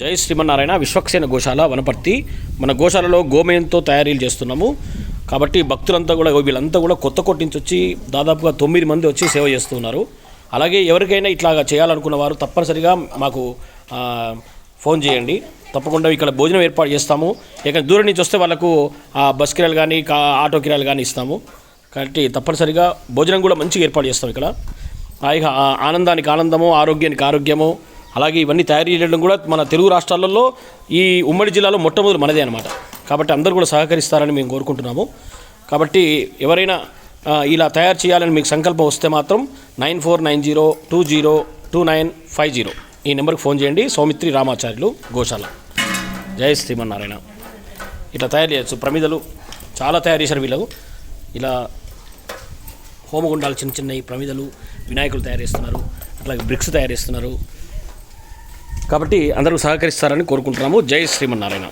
జై శ్రీమన్నారాయణ విశ్వక్సేన గోశాల వనపర్తి. మన గోశాలలో గోమయంతో తయారీలు చేస్తున్నాము. కాబట్టి భక్తులంతా కూడా వీళ్ళంతా కూడా కొత్త కొట్ట నుంచి వచ్చి దాదాపుగా తొమ్మిది మంది వచ్చి సేవ చేస్తున్నారు. అలాగే ఎవరికైనా ఇట్లాగా చేయాలనుకున్న వారు తప్పనిసరిగా మాకు ఫోన్ చేయండి. తప్పకుండా ఇక్కడ భోజనం ఏర్పాటు చేస్తాము. ఇక్కడ దూరం నుంచి వస్తే వాళ్ళకు ఆ బస్ కిరాలు కానీ కా ఆటో కిరాలు కానీ ఇస్తాము. కాబట్టి తప్పనిసరిగా భోజనం కూడా మంచిగా ఏర్పాటు చేస్తాం ఇక్కడ. హాయిగా ఆనందానికి ఆనందము ఆరోగ్యానికి ఆరోగ్యము అలాగే ఇవన్నీ తయారు చేయడం కూడా మన తెలుగు రాష్ట్రాలలో ఈ ఉమ్మడి జిల్లాలో మొట్టమొదటి మనదే అనమాట కాబట్టి అందరూ కూడా సహకరిస్తారని మేము కోరుకుంటున్నాము. కాబట్టి ఎవరైనా ఇలా తయారు చేయాలని మీకు సంకల్పం వస్తే మాత్రం nine four nine zero two zero two nine five zero ఈ నెంబర్కి ఫోన్ చేయండి. సౌమిత్రి రామాచార్యులు గోశాల. జై శ్రీమన్నారాయణ. ఇట్లా తయారు చేయొచ్చు. ప్రమిదలు చాలా తయారు చేశారు వీళ్ళు ఇలా హోమగుండాలు చిన్న చిన్న ప్రమిదలు వినాయకులు తయారు చేస్తున్నారు. అట్లాగే బ్రిక్స్ తయారు చేస్తున్నారు. కాబట్టి అందరూ సహకరిస్తారని కోరుకుంటున్నాము. జై శ్రీమన్నారాయణ.